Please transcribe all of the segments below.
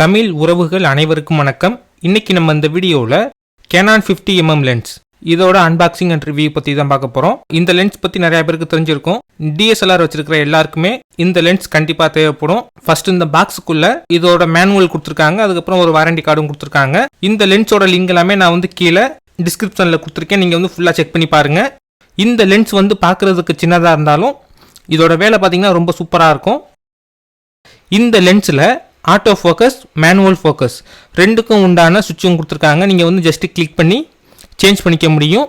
தமிழ் உறவுகள் அனைவருக்கும் வணக்கம். இன்னைக்கு நம்ம இந்த வீடியோவில் கேனான் ஃபிஃப்டி எம்எம் லென்ஸ் இதோட அன்பாக்சிங் அண்ட் ரிவ்யூ பற்றி தான் பார்க்க போகிறோம் இந்த லென்ஸ் பற்றி நிறைய பேருக்கு தெரிஞ்சிருக்கும். டிஎஸ்எல்ஆர் வச்சிருக்கிற எல்லாருக்குமே இந்த லென்ஸ் கண்டிப்பாக தேவைப்படும். ஃபர்ஸ்ட் இந்த பாக்ஸுக்குள்ள இதோட மேனுவல் கொடுத்துருக்காங்க. அதுக்கப்புறம் ஒரு வாரண்டி கார்டும் கொடுத்துருக்காங்க. இந்த லென்ஸோட லிங்க் எல்லாமே நான் வந்து கீழே டிஸ்கிரிப்ஷனில் கொடுத்துருக்கேன். நீங்கள் வந்து ஃபுல்லாக செக் பண்ணி பாருங்கள் இந்த லென்ஸ் வந்து பார்க்குறதுக்கு சின்னதாக இருந்தாலும் இதோட வேலை பார்த்தீங்கன்னா ரொம்ப சூப்பராக இருக்கும். இந்த லென்ஸில் ஆட்டோ ஃபோக்கஸ் மேனுவல் ஃபோக்கஸ் ரெண்டுக்கும் உண்டான சுவிட்சும் கொடுத்துருக்காங்க. நீங்கள் வந்து ஜஸ்ட்டு கிளிக் பண்ணி சேஞ்ச் பண்ணிக்க முடியும்.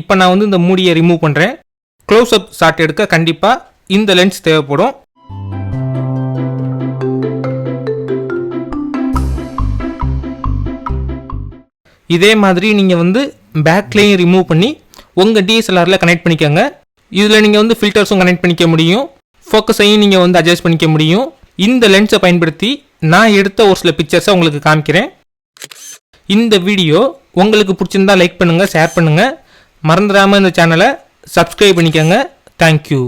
இப்போ நான் வந்து இந்த மூடியை ரிமூவ் பண்ணுறேன் க்ளோஸ் அப் ஷாட் எடுக்க கண்டிப்பாக இந்த லென்ஸ் தேவைப்படும். இதே மாதிரி நீங்கள் வந்து பேக்லேயும் ரிமூவ் பண்ணி உங்கள் டிஎஸ்எல்ஆரில் கனெக்ட் பண்ணிக்கோங்க. இதில் நீங்கள் வந்து ஃபில்டர்ஸும் கனெக்ட் பண்ணிக்க முடியும். ஃபோக்கஸையும் நீங்கள் வந்து அட்ஜஸ்ட் பண்ணிக்க முடியும். இந்த லென்ஸை பயன்படுத்தி நான் எடுத்த ஒரு சில பிக்சர்ஸை உங்களுக்கு காமிக்கிறேன். இந்த வீடியோ உங்களுக்கு பிடிச்சிருந்தா லைக் பண்ணுங்கள் ஷேர் பண்ணுங்கள் மறந்துடாமல் இந்த சேனலை சப்ஸ்கிரைப் பண்ணிக்கோங்க. தேங்க்யூ